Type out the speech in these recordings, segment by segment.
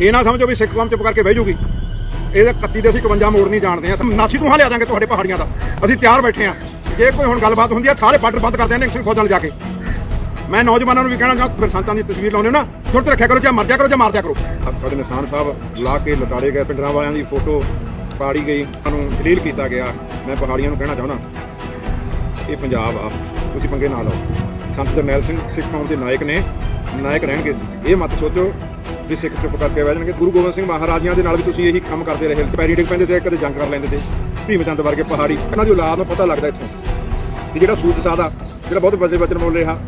ਇਹ ਨਾ ਸਮਝੋ ਵੀ ਸਿੱਖ ਕੌਮ ਚੁੱਪ ਕਰਕੇ ਬਹਿ ਜੂਗੀ। ਇਹਦੇ 31 ਦੇ ਅਸੀਂ 51 ਮੋੜ ਨਹੀਂ ਜਾਣਦੇ ਆ ਨਾਸੀ ਤੋਂ ਲਿਆ ਦਾਂਗੇ ਤੁਹਾਡੇ ਪਹਾੜੀਆਂ ਦਾ। ਅਸੀਂ ਤਿਆਰ ਬੈਠੇ ਆ ਜੇ ਕੋਈ ਹੁਣ ਗੱਲਬਾਤ ਹੁੰਦੀ ਆ ਸਾਰੇ ਬਾਰਡਰ ਬੰਦ ਕਰ ਦਿਆਂਗੇ ਸਿੰਘ ਫੌਜਾਂ ਨਾਲ ਜਾ ਕੇ। ਮੈਂ ਨੌਜਵਾਨਾਂ ਨੂੰ ਵੀ ਕਹਿਣਾ ਚਾਹੁੰਦਾ, ਫਿਰ ਦੀ ਤਸਵੀਰ ਲਾਉਂਦੇ ਹੋ ਨਾ। ਸੁਰਤ ਰੱਖਿਆ ਕਰੋ ਜਾਂ ਮਰ ਜਾ ਕਰੋ ਜਾਂ ਮਾਰ ਦਿਆ ਕਰੋ ਸਾਡੇ ਨਿਸ਼ਾਨ ਸਾਹਿਬ ਲਾ ਕੇ ਲਤਾੜੇ ਗਏ, ਪਿੰਡਰਾਂ ਵਾਲਿਆਂ ਦੀ ਫੋਟੋ ਪਾੜੀ ਗਈ। ਸਾਨੂੰ ਜਲੀਲ ਕੀਤਾ ਗਿਆ। ਮੈਂ ਪਹਾੜੀਆਂ ਨੂੰ ਕਹਿਣਾ ਚਾਹੁੰਦਾ, ਇਹ ਪੰਜਾਬ ਆ। ਤੁਸੀਂ ਪੰਗੇ ਨਾ ਲਓ। ਸੰਤ ਜਰਨੈਲ ਸਿੰਘ ਸਿੱਖ ਕੌਮ ਦੇ ਨਾਇਕ ਨੇ, ਨਾਇਕ ਰਹਿਣਗੇ। ਇਹ ਮਤ ਸੋਚੋ ਵੀ ਸਿੱਖ ਚੁੱਪ ਕਰਕੇ ਬਹਿ ਜਾਣਗੇ। ਗੁਰੂ ਗੋਬਿੰਦ ਸਿੰਘ ਮਹਾਰਾਜਿਆਂ ਦੇ ਨਾਲ ਵੀ ਤੁਸੀਂ ਇਹੀ ਕੰਮ ਕਰਦੇ ਰਹੇ ਪੈਰੀ ਡਿੱਗ ਪੈਂਦੇ ਤੇ ਕਦੇ ਜੰਗ ਕਰ ਲੈਂਦੇ ਤੇ ਭੀਮ ਚੰਦ ਵਰਗੇ ਪਹਾੜੀ। ਇਹਨਾਂ ਦੀ ਔਲਾਦ ਨੂੰ ਪਤਾ ਲੱਗਦਾ ਇੱਥੋਂ। ਕਿ ਜਿਹੜਾ ਸੂਤ ਸਾਦਾ, ਜਿਹੜਾ ਬਹੁਤ ਵੱਡੇ ਵਚਨ ਬੋਲ ਰਿਹਾ।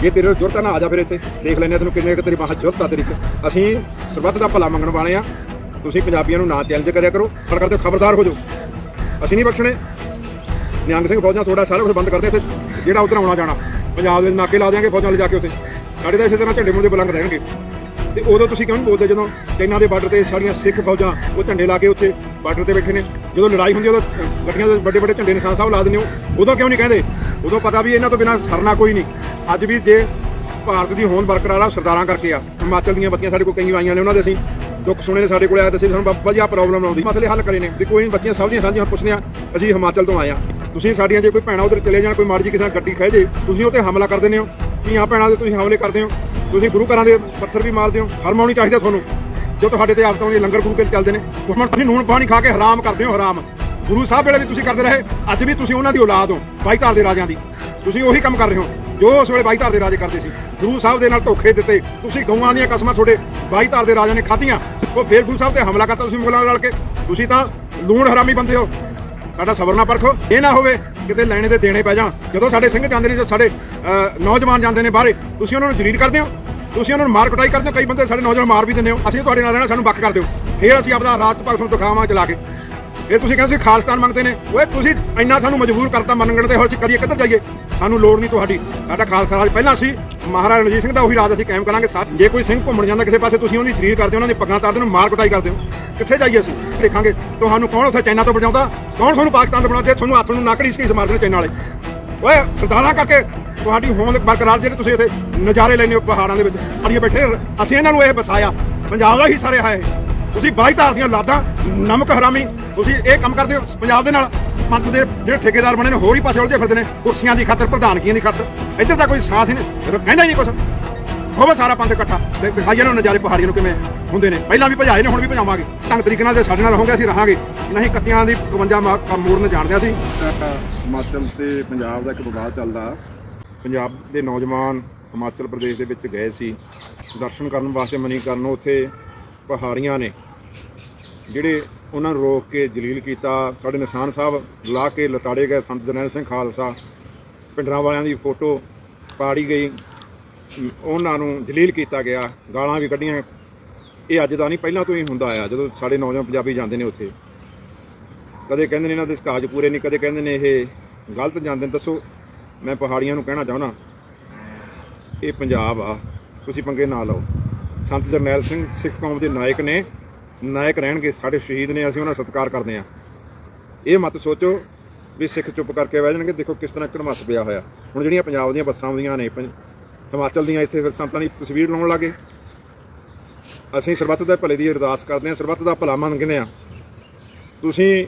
ਜੇ ਤੇਰੇ ਜੁਰਤਾ ਨਾ ਆ ਜਾ ਫਿਰ ਇੱਥੇ। ਦੇਖ ਲੈਨੇ ਤੈਨੂੰ ਕਿੰਨੇ ਕੁ ਤੇਰੀ ਬਾਹ ਜੁਰਤ ਆ ਤੇਰੀ ਅਸੀਂ ਸਰਬੱਤ ਦਾ ਭਲਾ ਮੰਗਣ ਵਾਲੇ ਆ ਤੁਸੀਂ ਪੰਜਾਬੀਆਂ ਨੂੰ ਨਾ ਚੈਲੰਜ ਕਰਿਆ ਕਰੋ। ਪਰ ਕਰਦੇ ਖਬਰਦਾਰ ਹੋ ਜਾਓ। ਅਸੀਂ ਨਹੀਂ ਬਖਸ਼ਣੇ। ਨਿਹੰਗ ਸਿੰਘ ਫੌਜਾਂ ਥੋੜਾ ਸਾਰਾ ਕੁਝ ਬੰਦ ਕਰਦੇ ਇੱਥੇ। ਜਿਹੜਾ ਉਧਰ ਆਉਣਾ ਜਾਣਾ। ਪੰਜਾਬ ਦੇ ਨਾਕੇ ਲਾ ਦਿਆਂਗੇ ਫੌਜਾਂ ਲਿਜਾ ਕੇ ਉੱਥੇ। ਸਾਡੇ ਤਾਂ ਇਸੇ ਤਰ੍ਹਾਂ ਝੰਡੇ ਮੁੰਡੇ ਬੁਲੰਦ ਰਹਿਣਗੇ। ਤੇ ਉਦੋਂ ਤੁਸੀਂ ਕਿਉਂ ਨਹੀਂ ਬੋਲਦੇ ਜਦੋਂ ਚਾਈਨਾ ਦੇ ਬਾਰਡਰ ਤੇ ਸਾਡੀਆਂ ਸਿੱਖ ਫੌਜਾਂ ਉਹ ਝੰਡੇ ਲਾ ਕੇ ਉੱਥੇ ਬਾਰਡਰ ਤੇ ਬੈਠੇ ਨੇ? ਜਦੋਂ ਲੜਾਈ ਹੁੰਦੀ ਹੈ ਉਦੋਂ ਗੱਡੀਆਂ ਦੇ ਵੱਡੇ ਵੱਡੇ ਝੰਡੇ ਨਿਸ਼ਾਨ ਸਾਹਿਬ ਲਾ ਦਿੰਦੇ ਹੋ। ਉਦੋਂ ਕਿਉਂ ਨਹੀਂ ਕਹਿੰਦੇ? ਉਦੋਂ ਪਤਾ ਵੀ ਇਹਨਾਂ ਤੋਂ ਬਿਨਾਂ ਸਰਨਾ ਕੋਈ ਨਹੀਂ ਅੱਜ ਵੀ ਜੇ ਭਾਰਤ ਦੀ ਹੋਂਦ ਬਰਕਰਾਰ ਆ, ਸਰਦਾਰਾਂ ਕਰਕੇ ਆ। ਹਿਮਾਚਲ ਦੀਆਂ ਬੱਤੀਆਂ ਸਾਡੇ ਕੋਲ ਕਈ ਆਈਆਂ ਨੇ, ਉਹਨਾਂ ਦੇ ਅਸੀਂ ਦੁੱਖ ਸੁਣੇ ਨੇ ਸਾਡੇ ਕੋਲ ਆਇਆ ਤੇ ਅਸੀਂ ਸਾਨੂੰ ਵਧੀਆ ਪ੍ਰੋਬਲਮ ਆਉਂਦੀ। ਮਸਲੇ ਹੱਲ ਕਰੇ ਨੇ। ਵੀ ਕੋਈ ਨਹੀਂ ਬੱਤੀਆਂ ਸਭ ਦੀਆਂ ਸਾਂਝੀਆਂ ਪੁੱਛਦੇ ਆ, ਅਸੀਂ ਹਿਮਾਚਲ ਤੋਂ ਆਏ ਆ। ਤੁਸੀਂ ਸਾਡੀਆਂ ਜੇ ਕੋਈ ਭੈਣਾਂ ਉਧਰ ਚਲੇ ਜਾਣ, ਕੋਈ ਮਰਜ਼ੀ ਕਿਸੇ ਨਾਲ ਗੱਡੀ ਖਹਿ ਜੇ, ਤੁਸੀਂ ਉਹ ਤੇ ਹਮਲਾ ਕਰ ਦਿੰਦੇ ਹੋ। ਧੀਆਂ ਭੈਣਾਂ ਦੇ ਤੁਸੀਂ ਹਮਲੇ ਕਰਦੇ ਹੋ। ਤੁਸੀਂ ਗੁਰੂ ਘਰਾਂ ਦੇ ਪੱਥਰ ਵੀ ਮਾਰਦੇ ਹੋ ਸ਼ਰਮ ਆਉਣੀ ਚਾਹੀਦੀ ਤੁਹਾਨੂੰ। ਜੋ ਤੁਹਾਡੇ ਤੇ ਆਦਤਾਂ ਦੀ ਲੰਗਰ ਗੁਰੂ ਕੇ ਚੱਲਦੇ ਨੇ ਹੁਣ ਤੁਸੀਂ ਨੂਣ ਪਾਣੀ ਖਾ ਕੇ ਹਰਾਮ ਕਰਦੇ ਹੋ, ਹਰਾਮ। ਗੁਰੂ ਸਾਹਿਬ ਵੇਲੇ ਵੀ ਤੁਸੀਂ ਕਰਦੇ ਰਹੇ, ਅੱਜ ਵੀ ਤੁਸੀਂ ਉਹਨਾਂ ਦੀ ਔਲਾਦ ਹੋ ਬਾਈ ਧਾਰ ਦੇ ਰਾਜਿਆਂ ਦੀ। ਤੁਸੀਂ ਉਹੀ ਕੰਮ ਕਰ ਰਹੇ ਹੋ, ਜੋ ਉਸ ਵੇਲੇ ਬਾਈ ਧਾਰ ਦੇ ਰਾਜੇ ਕਰਦੇ ਸੀ। ਗੁਰੂ ਸਾਹਿਬ ਦੇ ਨਾਲ ਧੋਖੇ ਦਿੱਤੇ, ਤੁਸੀਂ ਗਊਆਂ ਦੀਆਂ ਕਸਮਾਂ ਤੁਹਾਡੇ ਬਾਈ ਧਾਰ ਦੇ ਰਾਜਿਆਂ ਨੇ ਖਾਧੀਆਂ। ਉਹ ਫੇਰ ਗੁਰੂ ਸਾਹਿਬ ਤੇ ਹਮਲਾ ਕਰਤਾ ਤੁਸੀਂ ਮੁਗਲਾਂ ਨਾਲ ਰਲ ਕੇ। ਤੁਸੀਂ ਤਾਂ ਲੂਣ ਹਰਾਮੀ ਬੰਦੇ ਹੋ। ਸਾਡਾ ਸਬਰ ਨਾ ਪਰਖੋ, ਇਹ ਨਾ ਹੋਵੇ ਕਿਤੇ ਲੈਣੇ ਦੇ ਦੇਣੇ ਪੈ ਜਾਣ। ਜਦੋਂ ਸਾਡੇ ਸਿੰਘ ਜਾਂਦੇ ਨੇ ਜੋ ਸਾਡੇ ਨੌਜਵਾਨ ਜਾਂਦੇ ਨੇ ਬਾਹਰੇ, ਤੁਸੀਂ ਉਹਨਾਂ ਨੂੰ ਜਲੀਲ ਕਰਦੇ ਹੋ? ਤੁਸੀਂ ਉਹਨਾਂ ਨੂੰ ਮਾਰ ਕੁਟਾਈ ਕਰਦੇ ਹੋ, ਕਈ ਬੰਦੇ ਸਾਡੇ ਨੌਜਵਾਨ ਮਾਰ ਵੀ ਦਿੰਦੇ ਹੋ। ਅਸੀਂ ਤੁਹਾਡੇ ਨਾਲ ਰਹਿਣਾ, ਸਾਨੂੰ ਵੱਖ ਕਰ ਦਿਓ। ਫੇਰ ਅਸੀਂ ਆਪਣਾ ਰਾਤ ਭਗਤ ਨੂੰ ਦਿਖਾਵਾਂ ਚਲਾ ਕੇ। ਇਹ ਤੁਸੀਂ ਕਹਿੰਦੇ ਸੀ, ਖਾਲਸਤਾਨ ਮੰਗਦੇ ਨੇ। ਓਏ, ਤੁਸੀਂ ਇੰਨਾ ਸਾਨੂੰ ਮਜਬੂਰ ਕਰਤਾ ਮੰਨਣ ਤੇ ਹੋ ਅਸੀਂ ਕਰੀਏ, ਕਿੱਧਰ ਜਾਈਏ? ਸਾਨੂੰ ਲੋੜ ਨਹੀਂ ਤੁਹਾਡੀ। ਸਾਡਾ ਖਾਲਸਾ ਰਾਜ ਪਹਿਲਾਂ ਸੀ, ਮਹਾਰਾਜਾ ਰਣਜੀਤ ਸਿੰਘ ਦਾ ਉਹੀ ਰਾਜ ਅਸੀਂ ਕਾਇਮ ਕਰਾਂਗੇ ਸਾ- ਜੇ ਕੋਈ ਸਿੰਘ ਘੁੰਮਣ ਜਾਂਦਾ ਕਿਸੇ ਪਾਸੇ, ਤੁਸੀਂ ਉਹਦੀ ਤਰੀਰ ਕਰਦੇ ਹੋ, ਉਹਨਾਂ ਦੀ ਪੱਗਾਂ ਤਾਰਦੇ ਹੋ ਮਾਰ ਕੁਟਾਈ ਕਰਦੇ ਹੋ। ਕਿੱਥੇ ਜਾਈਏ ਅਸੀਂ? ਦੇਖਾਂਗੇ। ਤੁਹਾਨੂੰ ਕੌਣ ਉੱਥੇ ਚਾਈਨਾ ਤੋਂ ਬਚਾਉਂਦਾ? ਕੌਣ ਤੁਹਾਨੂੰ ਪਾਕਿਸਤਾਨ ਤੋਂ ਬਣਾਉਂਦਾ? ਤੁਹਾਨੂੰ ਹੱਥ ਨੂੰ ਨਾਕੜੀ ਸਕੀਸ ਮਾਰਦੇ ਨੇ ਚਾਈਨਾ ਵਾਲੇ। ਓਏ, ਸਰਦਾਰਾਂ ਕਰਕੇ ਤੁਹਾਡੀ ਹੋਂਦ ਬਰਕਰਾਰ ਜਿਹੜੇ ਤੁਸੀਂ ਇੱਥੇ ਨਜ਼ਾਰੇ ਲੈਂਦੇ ਹੋ ਪਹਾੜਾਂ ਦੇ ਵਿੱਚ। ਅੜੀਏ ਬੈਠੇ ਅਸੀਂ ਇਹਨਾਂ ਨੂੰ ਇਹ ਵਸਾਇਆ ਪੰਜਾਬ ਦਾ ਹੀ ਸਾਰੇ ਹੈ ਇਹ। ਤੁਸੀਂ ਬਾਈ ਧਾਰ ਦੀਆਂ ਲਾਦਾਂ, ਨਮਕ ਹਰਾਮੀ, ਤੁਸੀਂ ਇਹ ਕੰਮ ਕਰਦੇ ਹੋ ਪੰਜਾਬ ਦੇ ਨਾਲ। ਪੰਥ ਦੇ ਜਿਹੜੇ ਠੇਕੇਦਾਰ ਬਣੇ ਨੇ, ਹੋਰ ਹੀ ਪਾਸੇ ਉਲਝੇ ਫਿਰਦੇ ਨੇ, ਕੁਰਸੀਆਂ ਦੀ ਖਾਤਰ ਪ੍ਰਧਾਨਗੀਆਂ ਦੀ ਖਾਤਰ। ਇੱਧਰ ਤਾਂ ਕੋਈ ਸਾਥ ਹੀ ਨਹੀਂ ਕਹਿੰਦਾ ਹੀ ਨਹੀਂ ਕੁਛ। ਹੋਵੇ ਸਾਰਾ ਪੰਥ ਇਕੱਠਾ, ਤੇ ਦਿਖਾਈਏ ਨੂੰ ਨਜ਼ਾਰੇ ਪਹਾੜੀਆਂ ਨੂੰ ਕਿਵੇਂ ਹੁੰਦੇ ਨੇ। ਪਹਿਲਾਂ ਵੀ ਭਜਾਏ ਨੇ, ਹੁਣ ਵੀ ਭਜਾਵਾਂਗੇ। ਢੰਗ ਤਰੀਕੇ ਨਾਲ ਜੇ ਸਾਡੇ ਨਾਲ ਹੋਗੇ ਅਸੀਂ ਰਹਾਂਗੇ। ਨਹੀਂ, ਕੱਤੀਆਂ ਦੀ 51 ਮੋੜਨ ਜਾਣਦੇ ਅਸੀਂ। ਹਿਮਾਚਲ ਤੇ ਪੰਜਾਬ ਦਾ ਇੱਕ ਵਿਵਾਦ ਚੱਲਦਾ। ਪੰਜਾਬ ਦੇ ਨੌਜਵਾਨ ਹਿਮਾਚਲ ਪ੍ਰਦੇਸ਼ ਦੇ ਵਿੱਚ ਗਏ ਸੀ। ਦਰਸ਼ਨ ਕਰਨ ਵਾਸਤੇ, ਮਨੀ ਕਰਨ, ਉੱਥੇ ਪਹਾੜੀਆਂ ਨੇ, ਜਿਹੜੇ ਉਹਨਾਂ ਨੂੰ ਰੋਕ ਕੇ ਜਲੀਲ ਕੀਤਾ। ਸਾਡੇ ਨਿਸ਼ਾਨ ਸਾਹਿਬ ਲਾ ਕੇ ਲਤਾੜੇ ਗਏ। ਸੰਤ ਜਰਨੈਲ ਸਿੰਘ ਖਾਲਸਾ ਪਿੰਡਰਾਂ ਵਾਲਿਆਂ ਦੀ ਫੋਟੋ ਪਾੜੀ ਗਈ। ਉਹਨਾਂ ਨੂੰ ਜਲੀਲ ਕੀਤਾ ਗਿਆ। ਗਾਲਾਂ ਵੀ ਕੱਢੀਆਂ। ਇਹ ਅੱਜ ਦਾ ਨਹੀਂ, ਪਹਿਲਾਂ ਤੋਂ ਹੀ ਹੁੰਦਾ ਆਇਆ, ਜਦੋਂ ਸਾਡੇ ਨੌਜਵਾਨ ਪੰਜਾਬੀ ਜਾਂਦੇ ਨੇ ਉੱਥੇ। ਕਦੇ ਕਹਿੰਦੇ ਨੇ ਇਹਨਾਂ ਦੇ ਸਕਾਜ ਪੂਰੇ ਨਹੀਂ, ਕਦੇ ਕਹਿੰਦੇ ਨੇ ਇਹ ਗਲਤ ਜਾਂਦੇ ਨੇ। ਦੱਸੋ ਮੈਂ ਪਹਾੜੀਆਂ ਨੂੰ ਕਹਿਣਾ ਚਾਹੁੰਦਾ, ਇਹ ਪੰਜਾਬ ਆ, ਤੁਸੀਂ ਪੰਗੇ ਨਾ ਲਓ। ਸੰਤ ਜਰਨੈਲ ਸਿੰਘ, ਸਿੱਖ ਕੌਮ ਦੇ ਨਾਇਕ ਨੇ, ਨਾਇਕ ਰਹਿਣਗੇ, ਸਾਡੇ ਸ਼ਹੀਦ ਨੇ, ਅਸੀਂ ਉਹਨਾਂ ਦਾ ਸਤਿਕਾਰ ਕਰਦੇ ਆ ਇਹ ਮਤ ਸੋਚੋ ਵੀ ਸਿੱਖ ਚੁੱਪ ਕਰਕੇ ਬਹਿ ਜਾਣਗੇ, ਦੇਖੋ ਕਿਸ ਤਰ੍ਹਾਂ ਕੜਮੱਸ ਪਿਆ ਹੋਇਆ। ਹੁਣ ਜਿਹੜੀਆਂ ਪੰਜਾਬ ਦੀਆਂ ਬੱਸਾਂ ਆਉਂਦੀਆਂ ਨੇ, ਪੰ- ਹਿਮਾਚਲ ਦੀਆਂ, ਇੱਥੇ ਫਿਰ ਸੰਤਾਂ ਦੀ ਤਸਵੀਰ ਲਾਉਣ ਲੱਗੇ। ਅਸੀਂ ਸਰਬੱਤ ਦੇ ਭਲੇ ਦੀ ਅਰਦਾਸ ਕਰਦੇ ਹਾਂ, ਸਰਬੱਤ ਦਾ ਭਲਾ ਮੰਗਦੇ ਹਾਂ। ਤੁਸੀਂ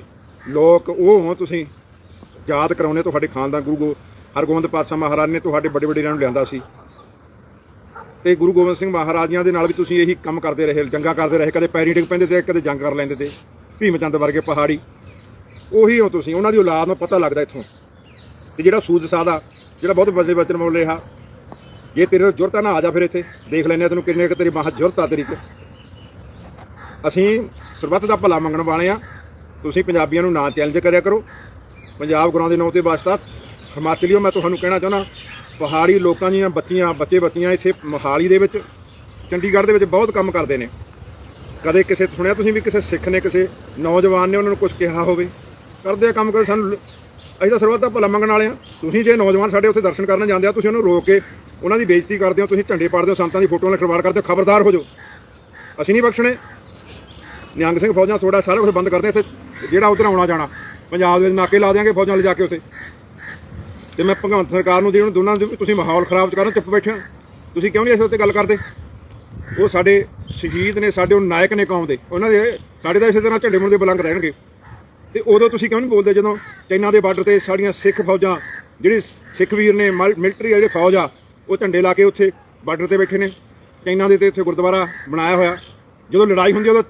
ਲੋਕ ਉਹ ਹੋ, ਤੁਸੀਂ ਯਾਦ ਕਰਾਉਨੇ ਤੁਹਾਡੇ ਖਾਨਦਾਨ, ਗੁਰੂ ਗੋ ਹਰਗੋਬਿੰਦ ਪਾਤਸ਼ਾਹ ਮਹਾਰਾਜ ਨੇ ਤੁਹਾਡੇ ਵੱਡੇ ਵੱਡੇ ਨੂੰ ਲਿਆਂਦਾ ਸੀ। ਤੇ ਗੁਰੂ ਗੋਬਿੰਦ ਸਿੰਘ ਮਹਾਰਾਜਿਆਂ ਦੇ ਨਾਲ ਵੀ ਤੁਸੀਂ ਇਹੀ ਕੰਮ ਕਰਦੇ ਰਹੇ, ਜੰਗਾਂ ਕਰਦੇ ਰਹੇ, ਕਦੇ ਪੈਰੀ ਡਿੱਗ ਪੈਂਦੇ ਤੇ, ਕਦੇ ਜੰਗ ਕਰ ਲੈਂਦੇ ਤੇ, ਭੀਮ ਚੰਦ ਵਰਗੇ ਪਹਾੜੀ। ਉਹੀ ਹੋ ਤੁਸੀਂ, ਉਹਨਾਂ ਦੀ ਔਲਾਦ ਨੂੰ ਪਤਾ ਲੱਗਦਾ ਇੱਥੋਂ। ਤੇ ਜਿਹੜਾ ਸੂਦ ਸਾਦਾ ਜਿਹੜਾ ਬਹੁਤ ਵੱਡੇ ਵਚਨ ਬੋਲ ਰਿਹਾ, ਜੇ ਤੇਰੇ ਤੋਂ ਜੁਰਤ ਨਾ ਆ ਜਾ ਫਿਰ ਇੱਥੇ, ਦੇਖ ਲੈਨੇ ਤੈਨੂੰ ਕਿੰਨੇ ਕੁ ਤੇਰੀ ਬਾਹ ਜੁਰਤ ਆ ਤੇਰੀ 'ਚ। ਅਸੀਂ ਸਰਬੱਤ ਦਾ ਭਲਾ ਮੰਗਣ ਵਾਲੇ ਆ, ਤੁਸੀਂ ਪੰਜਾਬੀਆਂ ਨੂੰ ਨਾ ਚੈਲੰਜ ਕਰਿਆ ਕਰੋ। ਪੰਜਾਬ ਗੁਰਾਂ ਦੇ ਨਾਂ ਤੇ ਵਾਸਤਾ ਹਿਮਾਚਲੀਓ ਮੈਂ ਤੁਹਾਨੂੰ ਕਹਿਣਾ ਚਾਹੁੰਦਾ, ਪਹਾੜੀ ਲੋਕਾਂ ਦੀਆਂ ਬੱਚੀਆਂ, ਬੱਚੇ ਬੱਚੀਆਂ ਇੱਥੇ ਮੋਹਾਲੀ ਦੇ ਵਿੱਚ, ਚੰਡੀਗੜ੍ਹ ਦੇ ਵਿੱਚ ਬਹੁਤ ਕੰਮ ਕਰਦੇ ਨੇ। ਕਦੇ ਕਿਸੇ, ਸੁਣਿਆ ਤੁਸੀਂ ਵੀ ਕਿਸੇ ਸਿੱਖ ਨੇ, ਕਿਸੇ ਨੌਜਵਾਨ ਨੇ ਉਹਨਾਂ ਨੂੰ ਕੁਝ ਕਿਹਾ ਹੋਵੇ? ਕਰਦੇ ਆ ਕੰਮ ਕਰ ਸਾਨੂੰ ਅਸੀਂ ਤਾਂ ਸਰਬੱਤ ਦਾ ਭਲਾ ਮੰਗਣ ਵਾਲੇ ਆ ਤੁਸੀਂ ਜੇ ਨੌਜਵਾਨ ਸਾਡੇ ਉੱਥੇ ਦਰਸ਼ਨ ਕਰਨ ਜਾਂਦੇ ਆ, ਤੁਸੀਂ ਉਹਨੂੰ ਰੋਕ ਕੇ ਉਹਨਾਂ ਦੀ ਬੇਇੱਜ਼ਤੀ ਕਰਦੇ ਹੋ, ਤੁਸੀਂ ਝੰਡੇ ਪਾੜਦੇ ਹੋ, ਸੰਤਾਂ ਦੀ ਫੋਟੋਆਂ ਨਾਲ ਖਿਲਵਾੜ ਕਰਦੇ ਹੋ, ਖਬਰਦਾਰ ਹੋ ਜਾਓ। ਅਸੀਂ ਨਹੀਂ ਬਖਸ਼ਣੇ। ਨਿਹੰਗ ਸਿੰਘ ਫੌਜਾਂ ਥੋੜਾ ਸਾਰਾ ਕੁਝ ਬੰਦ ਕਰਦੇ ਇੱਥੇ, ਜਿਹੜਾ ਉਧਰ ਆਉਣਾ ਜਾਣਾ। ਪੰਜਾਬ ਦੇ ਵਿੱਚ ਨਾਕੇ ਲਾ ਦਿਆਂਗੇ ਫੌਜਾਂ ਲਿਜਾ ਕੇ ਉੱਥੇ। ਤੇ ਮੈਂ ਭਗਵੰਤ ਸਰਕਾਰ ਨੂੰ ਦੇ ਉਹਨਾਂ ਦੋਨਾਂ ਨੂੰ ਤੁਸੀਂ ਮਾਹੌਲ ਖਰਾਬ ਕਰਨ ਚੁੱਪ ਬੈਠੇ ਹੋ। ਤੁਸੀਂ ਕਿਉਂ ਨਹੀਂ ਇਸ ਉੱਤੇ ਗੱਲ ਕਰਦੇ? ਉਹ ਸਾਡੇ ਸ਼ਹੀਦ ਨੇ, ਸਾਡੇ ਉਹ ਨਾਇਕ ਨੇ ਕੌਮ ਦੇ। ਉਹਨਾਂ ਦੇ, ਸਾਡੇ ਤਾਂ ਇਸੇ ਤਰ੍ਹਾਂ ਝੰਡੇ ਮੁੰਡੇ ਬਲੰਗ ਰਹਿਣਗੇ। ਤੇ ਉਦੋਂ ਤੁਸੀਂ ਕਿਉਂ ਨਹੀਂ ਬੋਲਦੇ ਜਦੋਂ ਚਾਈਨਾ ਦੇ ਬਾਰਡਰ ਤੇ ਸਾਡੀਆਂ ਸਿੱਖ ਫੌਜਾਂ, ਜਿਹੜੀ ਸਿੱਖ ਵੀਰ ਨੇ ਮਿਲਟਰੀ ਜਿਹੜੇ ਫੌਜ ਆ, ਉਹ ਝੰਡੇ ਲਾ ਕੇ ਉੱਥੇ ਬਾਰਡਰ ਤੇ ਬੈਠੇ ਨੇ। ਚਾਈਨਾ ਦੇ ਤੇ ਇੱਥੇ ਗੁਰਦੁਆਰਾ ਬਣਾਇਆ ਹੋਇਆ। ਜਦੋਂ ਲੜਾਈ ਹੁੰਦੀ ਉਦੋਂ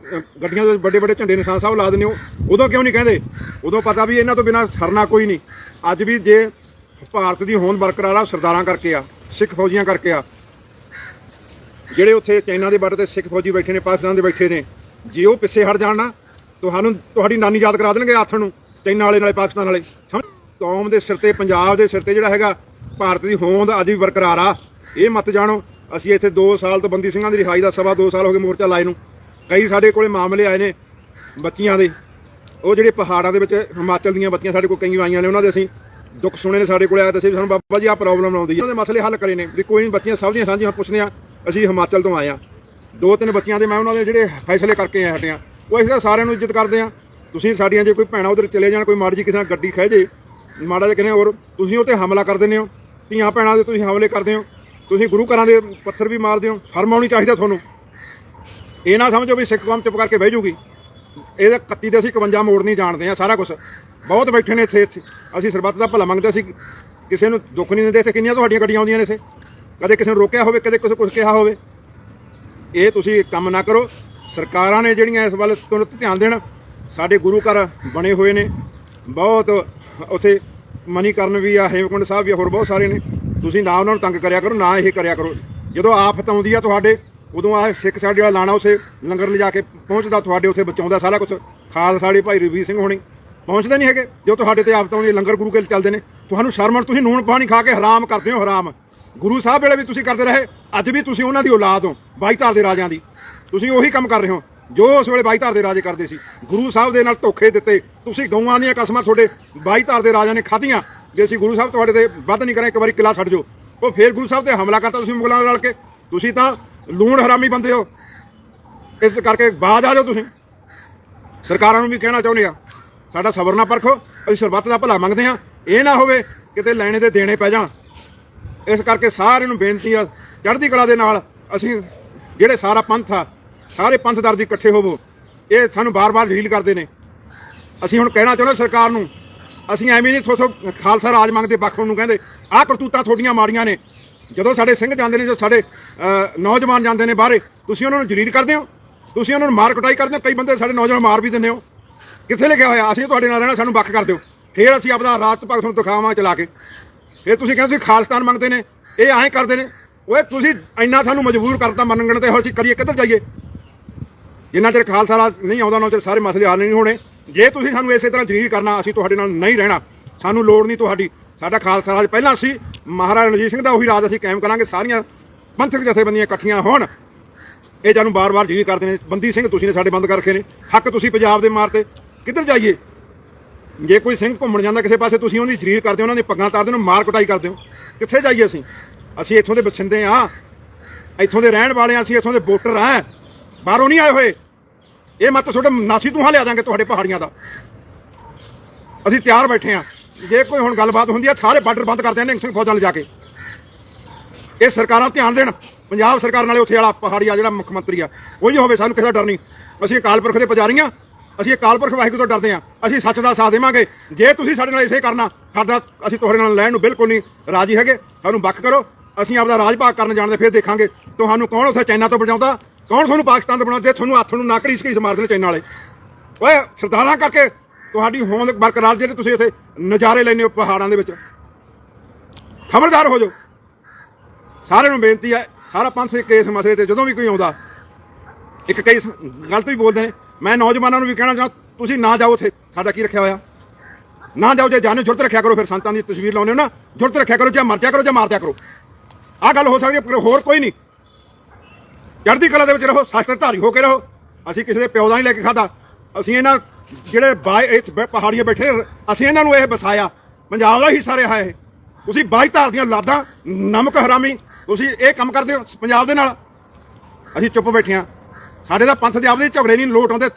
ਗੱਡੀਆਂ ਦੇ ਵੱਡੇ ਵੱਡੇ ਝੰਡੇ ਨਿਸ਼ਾਨ ਸਾਹਿਬ ਲਾ ਦਿੰਦੇ ਹੋ। ਉਦੋਂ ਕਿਉਂ ਨਹੀਂ ਕਹਿੰਦੇ? ਉਦੋਂ ਪਤਾ ਵੀ ਇਹਨਾਂ ਤੋਂ ਬਿਨਾ ਸਰਨਾ ਕੋਈ ਨਹੀਂ। ਅੱਜ ਵੀ ਜੇ ਭਾਰਤ ਦੀ ਹੋਂਦ ਬਰਕਰਾਰ ਆ, ਸਰਦਾਰਾਂ ਕਰਕੇ ਆ, ਸਿੱਖ ਫੌਜੀਆਂ ਕਰਕੇ ਆ। ਜਿਹੜੇ ਉੱਥੇ ਚਾਈਨਾ ਦੇ ਬਾਰਡਰ ਤੇ ਸਿੱਖ ਫੌਜੀ ਬੈਠੇ ਨੇ, ਪਾਕਿਸਤਾਨ ਦੇ ਬੈਠੇ ਨੇ, ਜੇ ਉਹ ਪਿੱਛੇ ਹਟ ਜਾਣ ਨਾ, ਤੁਹਾਨੂੰ ਤੁਹਾਡੀ ਨਾਨੀ ਯਾਦ ਕਰਾ ਦੇਣਗੇ ਆਥਣ ਨੂੰ, ਚਾਈਨਾ ਵਾਲੇ ਨਾਲੇ, ਪਾਕਿਸਤਾਨ ਵਾਲੇ। ਕੌਮ ਦੇ ਸਿਰ ਤੇ, ਪੰਜਾਬ ਦੇ ਸਿਰ ਤੇ ਜਿਹੜਾ ਹੈਗਾ, ਭਾਰਤ ਦੀ ਹੋਂਦ ਅੱਜ ਵੀ ਬਰਕਰਾਰ ਆ। ਇਹ ਮਤ ਜਾਣੋ, ਅਸੀਂ ਇੱਥੇ 2 ਸਾਲ ਤੋਂ ਬੰਦੀ ਸਿੰਘਾਂ ਦੀ ਰਿਹਾਈ ਦਾ ਸਵਾ 2 ਸਾਲ ਹੋ ਗਏ ਮੋਰਚਾ ਲਾਏ ਨੂੰ। ਕਈ ਸਾਡੇ ਕੋਲੇ ਮਾਮਲੇ ਆਏ ਨੇ, ਬੱਚੀਆਂ ਦੇ। ਉਹ ਜਿਹੜੇ ਪਹਾੜਾਂ ਦੇ ਵਿੱਚ ਹਿਮਾਚਲ ਦੀਆਂ ਬੱਚੀਆਂ ਸਾਡੇ ਕੋਲ ਕਈ ਆਈਆਂ ਨੇ, ਉਹਨਾਂ ਦੇ ਅਸੀਂ ਦੁੱਖ ਸੁਣੇ ਨੇ ਸਾਡੇ ਕੋਲ ਆਇਆ ਤੇ ਅਸੀਂ ਵੀ ਸਾਨੂੰ ਬਾਬਾ ਜੀ ਆਹ ਪ੍ਰੋਬਲਮ ਆਉਂਦੀ ਹੈ ਉਹਨਾਂ ਦੇ ਮਸਲੇ ਹੱਲ ਕਰੇ ਨੇ ਵੀ ਕੋਈ ਨਹੀਂ ਬੱਚੀਆਂ ਸਭ ਦੀਆਂ ਸਾਂਝੀਆਂ ਪੁੱਛਦੇ ਆ, ਅਸੀਂ ਹਿਮਾਚਲ ਤੋਂ ਆਏ ਆ। ਦੋ ਤਿੰਨ ਬੱਚੀਆਂ ਦੇ ਮੈਂ ਉਹਨਾਂ ਦੇ ਜਿਹੜੇ ਫੈਸਲੇ ਕਰਕੇ ਆਏ ਹਟੇ ਆ। ਉਹ ਇਸ ਤਾਂ ਸਾਰਿਆਂ ਨੂੰ ਇੱਜ਼ਤ ਕਰਦੇ ਆ। ਤੁਸੀਂ ਸਾਡੀਆਂ ਜੇ ਕੋਈ ਭੈਣਾਂ ਉਧਰ ਚਲੇ ਜਾਣ, ਕੋਈ ਮਾੜੀ ਜੀ ਕਿਸੇ ਨਾਲ ਗੱਡੀ ਖਹਿ ਜੇ, ਮਾੜਾ ਜਿਹਾ ਕਹਿੰਦੇ ਹੋਰ, ਤੁਸੀਂ ਉਹ ਤੇ ਹਮਲਾ ਕਰ ਦਿੰਦੇ ਹੋ। ਧੀਆਂ ਭੈਣਾਂ ਦੇ ਤੁਸੀਂ ਹਮਲੇ ਕਰਦੇ ਹੋ। ਤੁਸੀਂ ਗੁਰੂ ਘਰਾਂ ਦੇ ਪੱਥਰ ਵੀ ਮਾਰਦੇ ਹੋ। ਸ਼ਰਮ ਆਉਣੀ ਚਾਹੀਦਾ ਤੁਹਾਨੂੰ। ਇਹ ਨਾ ਸਮਝੋ ਵੀ ਸਿੱਖ ਕੌਮ ਚੁੱਪ ਕਰਕੇ ਬਹਿ ਜੂਗੀ। ਇਹਦੇ 31 ਦੇ ਅਸੀਂ 51 ਮੋੜ ਨਹੀਂ ਜਾਣਦੇ ਆ, ਸਾਰਾ ਕੁਝ ਬਹੁਤ ਬੈਠੇ ਨੇ ਇੱਥੇ ਇੱਥੇ। ਅਸੀਂ ਸਰਬੱਤ ਦਾ ਭਲਾ ਮੰਗਦੇ ਸੀ ਕਿਸੇ ਨੂੰ ਦੁੱਖ ਨਹੀਂ ਦਿੰਦੇ ਇੱਥੇ ਕਿੰਨੀਆਂ ਤੁਹਾਡੀਆਂ ਗੱਡੀਆਂ ਆਉਂਦੀਆਂ ਨੇ ਇੱਥੇ? ਕਦੇ ਕਿਸੇ ਨੂੰ ਰੋਕਿਆ ਹੋਵੇ ਕਦੇ ਕਿਸੇ ਕੁਝ ਕਿਹਾ ਹੋਵੇ। ਇਹ ਤੁਸੀਂ ਕੰਮ ਨਾ ਕਰੋ। ਸਰਕਾਰਾਂ ਨੇ ਜਿਹੜੀਆਂ ਇਸ ਵੱਲ ਤੁਰੰਤ ਧਿਆਨ ਦੇਣ ਸਾਡੇ ਗੁਰੂ ਘਰ ਬਣੇ ਹੋਏ ਨੇ। ਬਹੁਤ ਉੱਥੇ ਮਨੀਕਰਨ ਵੀ ਆ ਹੇਮਕੁੰਡ ਸਾਹਿਬ ਵੀ ਆ, ਹੋਰ ਬਹੁਤ ਸਾਰੇ ਨੇ। ਤੁਸੀਂ ਨਾ ਉਹਨਾਂ ਨੂੰ ਤੰਗ ਕਰਿਆ ਕਰੋ ਨਾ ਇਹ ਕਰਿਆ ਕਰੋ। ਜਦੋਂ ਆਫਤ ਆਉਂਦੀ ਆ ਤੁਹਾਡੇ ਉਦੋਂ ਆ ਸਿੱਖ ਸਾਡੇ ਵਾਲਾ ਲਾਣਾ ਉਸੇ ਲੰਗਰ ਲਿਜਾ ਕੇ ਪਹੁੰਚਦਾ ਤੁਹਾਡੇ ਉੱਥੇ ਬਚਾਉਂਦਾ ਸਾਰਾ ਕੁਝ ਖਾਲਸਾ ਭਾਈ ਰਵੀ ਸਿੰਘ ਹੋਣੀ। ਪਹੁੰਚਦੇ ਨਹੀਂ ਹੈਗੇ। ਜੋ ਤੁਹਾਡੇ ਤੇ ਆਫਤ ਆਉਂਦੀ ਲੰਗਰ ਗੁਰੂ ਕੇ ਚੱਲਦੇ ਨੇ। ਤੁਹਾਨੂੰ ਸ਼ਰਮ ਤੁਸੀਂ ਨੂਣ ਪਾਣੀ ਖਾ ਕੇ ਹਰਾਮ ਕਰਦੇ ਹੋ, ਹਰਾਮ। ਗੁਰੂ ਸਾਹਿਬ ਵੇਲੇ ਵੀ ਤੁਸੀਂ ਕਰਦੇ ਰਹੇ, ਅੱਜ ਵੀ ਤੁਸੀਂ ਉਹਨਾਂ ਦੀ ਔਲਾਦ ਹੋ ਬਾਈ ਧਾਰ ਦੇ ਰਾਜਿਆਂ ਦੀ। ਤੁਸੀਂ ਉਹੀ ਕੰਮ ਕਰ ਰਹੇ ਹੋ, ਜੋ ਉਸ ਵੇਲੇ ਬਾਈਧਾਰ ਦੇ ਰਾਜੇ ਕਰਦੇ ਸੀ। ਗੁਰੂ ਸਾਹਿਬ ਦੇ ਨਾਲ ਧੋਖੇ ਦਿੱਤੇ। ਤੁਸੀਂ ਗਊਆਂ ਦੀਆਂ ਕਸਮਾਂ ਤੁਹਾਡੇ ਬਾਈਧਾਰ ਦੇ ਰਾਜਿਆਂ ਨੇ ਖਾਧੀਆਂ। ਜੇ ਅਸੀਂ ਗੁਰੂ ਸਾਹਿਬ ਤੁਹਾਡੇ ਤੇ ਵੱਧ ਨਹੀਂ ਕਰਾਂ ਇੱਕ ਵਾਰੀ ਕਿਲਾ ਛੱਡ ਜੋ ਉਹ ਫੇਰ ਗੁਰੂ ਸਾਹਿਬ ਤੇ ਹਮਲਾ ਕਰਤਾ ਤੁਸੀਂ ਮੁਗਲਾਂ ਨਾਲ ਰਲ ਕੇ। ਤੁਸੀਂ ਤਾਂ ਲੂਣ ਹਰਾਮੀ ਬੰਦੇ ਹੋ। ਇਸ ਕਰਕੇ ਬਾਜ ਆ ਜਾਓ ਤੁਸੀਂ। ਸਰਕਾਰਾਂ ਨੂੰ ਵੀ ਕਹਿਣਾ ਚਾਹੁੰਦੇ ਆ। ਸਾਡਾ ਸਬਰ ਨਾ ਪਰਖੋ, ਅਸੀਂ ਸਰਬੱਤ ਦਾ ਭਲਾ ਮੰਗਦੇ ਹਾਂ। ਇਹ ਨਾ ਹੋਵੇ ਕਿਤੇ ਲੈਣੇ ਦੇ ਦੇਣੇ ਪੈ ਜਾਣ। ਇਸ ਕਰਕੇ ਸਾਰਿਆਂ ਨੂੰ ਬੇਨਤੀ ਆ, ਚੜ੍ਹਦੀ ਕਲਾ ਦੇ ਨਾਲ ਅਸੀਂ ਜਿਹੜੇ ਸਾਰਾ ਪੰਥ ਆ, ਸਾਰੇ ਪੰਥਦਰ ਜੀ ਇਕੱਠੇ ਹੋਵੋ। ਇਹ ਸਾਨੂੰ ਬਾਰ-ਬਾਰ ਰੀਲ ਕਰਦੇ ਨੇ। ਅਸੀਂ ਹੁਣ ਕਹਿਣਾ ਚਾਹੁੰਦੇ ਸਰਕਾਰ ਨੂੰ, ਅਸੀਂ ਐਵੇਂ ਨਹੀਂ ਥੋਸੋ ਖਾਲਸਾ ਰਾਜ ਮੰਗਦੇ ਬਖਸ਼ਣ ਨੂੰ ਕਹਿੰਦੇ, ਆਹ ਕਰਤੂਤਾਂ ਤੁਹਾਡੀਆਂ ਮਾੜੀਆਂ ਨੇ। ਜਦੋਂ ਸਾਡੇ ਸਿੰਘ ਜਾਂਦੇ ਨੇ ਜੋ ਸਾਡੇ ਨੌਜਵਾਨ ਜਾਂਦੇ ਨੇ ਬਾਹਰੇ, ਤੁਸੀਂ ਉਹਨਾਂ ਨੂੰ ਜਲੀਲ ਕਰਦੇ ਹੋ? ਤੁਸੀਂ ਉਹਨਾਂ ਨੂੰ ਮਾਰ ਕੁਟਾਈ ਕਰਦੇ ਹੋ? ਕਈ ਬੰਦੇ ਸਾਡੇ ਨੌਜਵਾਨ ਮਾਰ ਵੀ ਦਿੰਦੇ ਹੋ। ਕਿੱਥੇ ਲਿਖਿਆ ਹੋਇਆ ਅਸੀਂ ਤੁਹਾਡੇ ਨਾਲ ਰਹਿਣਾ, ਸਾਨੂੰ ਵੱਖ ਕਰ ਦਿਓ। ਫੇਰ ਅਸੀਂ ਆਪਦਾ ਰਾਤ ਭਗਤ ਨੂੰ ਦਿਖਾਵਾਂ ਚਲਾ ਕੇ। ਫੇਰ ਤੁਸੀਂ ਕਹਿੰਦੇ ਤੁਸੀਂ ਖਾਲਿਸਤਾਨ ਮੰਗਦੇ ਨੇ, ਇਹ ਐਂ ਕਰਦੇ ਨੇ। ਓਏ, ਤੁਸੀਂ ਇੰਨਾ ਸਾਨੂੰ ਮਜਬੂਰ ਕਰਤਾ ਮੰਨਣ ਤੇ ਹੋ ਅਸੀਂ ਕਰੀਏ, ਕਿੱਧਰ ਜਾਈਏ? ਜਿੰਨਾ ਚਿਰ ਖਾਲਸਾ ਰਾਜ ਨਹੀਂ ਆਉਂਦਾ, ਉਹਨਾਂ ਚਿਰ ਸਾਰੇ ਮਸਲੇ ਹੱਲ ਨਹੀਂ ਹੋਣੇ। ਜੇ ਤੁਸੀਂ ਸਾਨੂੰ ਇਸੇ ਤਰ੍ਹਾਂ ਜਰੀਰ ਕਰਨਾ, ਅਸੀਂ ਤੁਹਾਡੇ ਨਾਲ ਨਹੀਂ ਰਹਿਣਾ। ਸਾਨੂੰ ਲੋੜ ਨਹੀਂ ਤੁਹਾਡੀ। ਸਾਡਾ ਖਾਲਸਾ ਰਾਜ ਪਹਿਲਾਂ ਸੀ, ਮਹਾਰਾਜਾ ਰਣਜੀਤ ਸਿੰਘ ਦਾ ਉਹੀ ਰਾਜ ਅਸੀਂ ਕਾਇਮ ਕਰਾਂਗੇ, ਸਾਰੀਆਂ ਪੰਥਕ ਜਥੇਬੰਦੀਆਂ ਇਕੱਠੀਆਂ ਹੋਣ। ਇਹ ਜਾਨੂੰ ਬਾਰ-ਬਾਰ ਜਲੀਲ ਕਰਦੇ ਨੇ। ਬੰਦੀ ਸਿੰਘ, ਤੁਸੀਂ ਨੇ ਸਾਡੇ ਬੰਦ ਕਰ ਰੱਖੇ ਨੇ। ਹੱਕ ਤੁਸੀਂ ਪੰਜਾਬ ਦੇ ਮਾਰਤੇ। ਕਿੱਧਰ ਜਾਈਏ? ਜੇ ਕੋਈ ਸਿੰਘ ਘੁੰਮਣ ਜਾਂਦਾ ਕਿਸੇ ਪਾਸੇ, ਤੁਸੀਂ ਉਹਦੀ ਜਲੀਲ ਕਰਦੇ ਹੋ, ਉਹਨਾਂ ਦੀ ਪੱਗਾਂ ਤਾਰਦੇ ਹੋ ਮਾਰ ਕੁਟਾਈ ਕਰਦੇ ਹੋ। ਕਿੱਥੇ ਜਾਈਏ ਅਸੀਂ? ਅਸੀਂ ਇੱਥੋਂ ਦੇ ਬਛਿੰਦੇ ਆ ਇੱਥੋਂ ਦੇ ਰਹਿਣ ਵਾਲੇ ਆ ਅਸੀਂ ਇੱਥੋਂ ਦੇ ਵੋਟਰ ਆ ਬਾਹਰੋਂ ਨਹੀਂ ਆਏ ਹੋਏ। ਇਹ ਮਤ ਤੁਹਾਡੇ ਨਾਸੀ ਤੂੰ ਲਿਆ ਦਾਂਗੇ ਤੁਹਾਡੇ ਪਹਾੜੀਆਂ ਦਾ। ਅਸੀਂ ਤਿਆਰ ਬੈਠੇ ਆ ਜੇ ਕੋਈ ਹੁਣ ਗੱਲਬਾਤ ਹੁੰਦੀ ਆ, ਸਾਰੇ ਬਾਰਡਰ ਬੰਦ ਕਰ ਦੇਣੇ ਸਿੰਘ ਫੌਜਾਂ ਲਿਜਾ ਕੇ। ਇਹ ਸਰਕਾਰਾਂ ਧਿਆਨ ਦੇਣ। ਪੰਜਾਬ ਸਰਕਾਰ ਨਾਲੇ ਉੱਥੇ ਵਾਲਾ ਪਹਾੜੀ ਆ ਜਿਹੜਾ ਮੁੱਖ ਮੰਤਰੀ ਆ। ਉਹੀ ਹੋਵੇ, ਸਾਨੂੰ ਕਿਸੇ ਦਾ ਡਰ ਨਹੀਂ। ਅਸੀਂ ਅਕਾਲ ਪੁਰਖ ਦੇ ਪੁਜਾਰੀਆਂ ਅਸੀਂ ਅਕਾਲ ਪੁਰਖ ਵਾਹਿਗੁਰੂ ਤੋਂ ਡਰਦੇ ਹਾਂ। ਅਸੀਂ ਸੱਚ ਦਾ ਸਾਥ ਦੇਵਾਂਗੇ। ਜੇ ਤੁਸੀਂ ਸਾਡੇ ਨਾਲ ਇਸੇ ਕਰਨਾ, ਸਾਡਾ ਅਸੀਂ ਤੁਹਾਡੇ ਨਾਲ ਲੈਣ ਨੂੰ ਬਿਲਕੁਲ ਨਹੀਂ ਰਾਜੀ ਹੈਗੇ। ਸਾਨੂੰ ਵੱਖ ਕਰੋ। ਅਸੀਂ ਆਪਦਾ ਰਾਜ ਭਾਗ ਕਰਨ ਜਾਣਦੇ ਫਿਰ ਦੇਖਾਂਗੇ। ਤੁਹਾਨੂੰ ਕੌਣ ਉੱਥੇ ਚਾਈਨਾ ਤੋਂ ਬਚਾਉਂਦਾ? ਕੌਣ ਤੁਹਾਨੂੰ ਪਾਕਿਸਤਾਨ ਤੋਂ ਬਣਾਉਂਦੇ ਤੁਹਾਨੂੰ ਹੱਥ ਨੂੰ ਨਾਕੜੀ ਸਕੜੀ ਮਾਰਦੇ ਨੇ ਚਾਈਨਾ ਵਾਲੇ। ਓਏ, ਸਰਦਾਰਾਂ ਕਰਕੇ ਤੁਹਾਡੀ ਹੋਂਦ ਬਰਕਰਾਰ ਜਿਹੜੇ ਤੁਸੀਂ ਇੱਥੇ ਨਜ਼ਾਰੇ ਲੈਂਦੇ ਹੋ ਪਹਾੜਾਂ ਦੇ ਵਿੱਚ। ਖਬਰਦਾਰ ਹੋ ਜਾਓ। ਸਾਰਿਆਂ ਨੂੰ ਬੇਨਤੀ ਹੈ, ਸਾਰਾ ਪੰਥ ਇੱਕ ਇਸ ਮਸਲੇ ਤੇ ਜਦੋਂ ਵੀ ਕੋਈ ਆਉਂਦਾ, ਇੱਕ ਕਈ ਗਲਤ ਵੀ ਬੋਲਦੇ ਨੇ। ਮੈਂ ਨੌਜਵਾਨਾਂ ਨੂੰ ਵੀ ਕਹਿਣਾ ਚਾਹਾਂ ਤੁਸੀਂ ਨਾ ਜਾਓ ਉੱਥੇ। ਸਾਡਾ ਕੀ ਰੱਖਿਆ ਹੋਇਆ? ਨਾ ਜਾਓ, ਜੇ ਜਾਣੇ ਜੁਰਤ ਰੱਖਿਆ ਕਰੋ, ਫਿਰ ਸੰਤਾਂ ਦੀ ਤਸਵੀਰ ਲਾਉਂਦੇ ਹੋ ਨਾ। ਜੁਰਤ ਰੱਖਿਆ ਕਰੋ ਜਾਂ ਮਰਦਿਆ ਕਰੋ ਜਾਂ ਮਾਰਦਿਆ ਕਰੋ। ਆਹ ਗੱਲ ਹੋ ਸਕਦੀ ਹੈ ਹੋਰ ਕੋਈ ਨਹੀਂ। ਚੜ੍ਹਦੀ ਕਲਾ ਦੇ ਵਿੱਚ ਰਹੋ ਸ਼ਾਸਤਰ ਧਾਰੀ ਹੋ ਕੇ ਰਹੋ। ਅਸੀਂ ਕਿਸੇ ਦੇ ਪਿਓ ਦਾ ਨਹੀਂ ਲੈ ਕੇ ਖਾਦਾ ਅਸੀਂ ਇਹਨਾਂ ਜਿਹੜੇ ਬਾਏ ਇਹ ਪਹਾੜੀਆਂ ਬੈਠੇ ਅਸੀਂ ਇਹਨਾਂ ਨੂੰ ਇਹ ਵਸਾਇਆ। ਪੰਜਾਬ ਦਾ ਹਿੱਸਾ ਰਿਹਾ ਇਹ। ਤੁਸੀਂ ਬਾਈ ਧਾਰ ਦੀਆਂ ਲਾਦਾਂ, ਨਮਕ ਹਰਾਮੀ, ਤੁਸੀਂ ਇਹ ਕੰਮ ਕਰਦੇ ਹੋ, ਪੰਜਾਬ ਦੇ ਨਾਲ। ਅਸੀਂ ਚੁੱਪ ਬੈਠੇ ਹਾਂ। ਸਾਡੇ ਦਾ ਪੰਥ ਦੇ ਆਪਦੇ ਝਗੜੇ ਨਹੀਂ ਲੋਟ ਆਉਂਦੇ।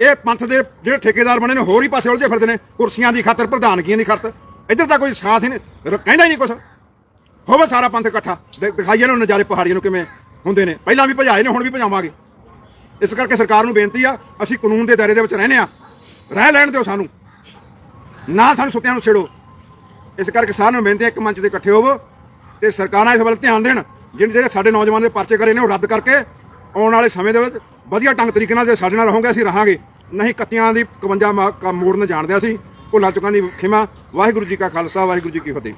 ਇਹ ਪੰਥ ਦੇ ਜਿਹੜੇ ਠੇਕੇਦਾਰ ਬਣੇ ਨੇ, ਹੋਰ ਹੀ ਪਾਸੇ ਉਲਝੇ ਫਿਰਦੇ ਨੇ, ਕੁਰਸੀਆਂ ਦੀ ਖਾਤਰ ਪ੍ਰਧਾਨਗੀਆਂ ਦੀ ਖਾਤਰ। ਇੱਧਰ ਤਾਂ ਕੋਈ ਸਾਥ ਹੀ ਨਹੀਂ ਕਹਿੰਦਾ ਹੀ ਨਹੀਂ ਕੁਛ। ਹੋਵੇ ਸਾਰਾ ਪੰਥ ਇਕੱਠਾ। ਦੇ- ਦਿਖਾਈਏ ਨੂੰ ਨਜ਼ਾਰੇ ਪਹਾੜੀਆਂ ਨੂੰ ਕਿਵੇਂ ਹੁੰਦੇ ਨੇ। ਪਹਿਲਾਂ ਵੀ ਭਜਾਏ ਨੇ, ਹੁਣ ਵੀ ਭਜਾਵਾਂਗੇ। ਇਸ ਕਰਕੇ ਸਰਕਾਰ ਨੂੰ ਬੇਨਤੀ ਆ, ਅਸੀਂ ਕਾਨੂੰਨ ਦੇ ਦਾਇਰੇ ਦੇ ਵਿੱਚ ਰਹਿੰਦੇ ਆ। ਰਹਿ ਲੈਣ ਦਿਓ ਸਾਨੂੰ। ਨਾ ਸਾਨੂੰ ਸੁੱਤਿਆਂ ਨੂੰ ਛੇੜੋ। ਇਸ ਕਰਕੇ ਸਾਰਿਆਂ ਨੂੰ ਬੇਨਤੀ ਆ, ਇੱਕ ਮੰਚ ਤੇ ਇਕੱਠੇ ਹੋਵੋ ਤੇ ਸਰਕਾਰਾਂ ਇਸ ਵੱਲ ਧਿਆਨ ਦੇਣ। ਜਿਹੜੇ ਜਿਹੜੇ ਸਾਡੇ ਨੌਜਵਾਨ ਦੇ ਪਰਚੇ ਕਰੇ ਨੇ, ਉਹ ਰੱਦ ਕਰਕੇ ਆਉਣ ਵਾਲੇ ਸਮੇਂ ਦੇ ਵਿੱਚ ਵਧੀਆ ਢੰਗ ਤਰੀਕੇ ਨਾਲ ਜੇ ਸਾਡੇ ਨਾਲ ਰਹੋਗੇ ਅਸੀਂ ਰਹਾਂਗੇ। ਨਹੀਂ ਕੱਤੀਆਂ ਦੀ 51 ਮਾ- ਕੰਮ ਮੋੜਨ ਜਾਣਦੇ ਅਸੀਂ। ਭੁੱਲਾ ਚੁੱਕਾਂ ਦੀ ਖਿਮਾ। ਵਾਹਿਗੁਰੂ ਜੀ ਕਾ ਖਾਲਸਾ, ਵਾਹਿਗੁਰੂ ਜੀ ਕੀ ਫਤਿਹ।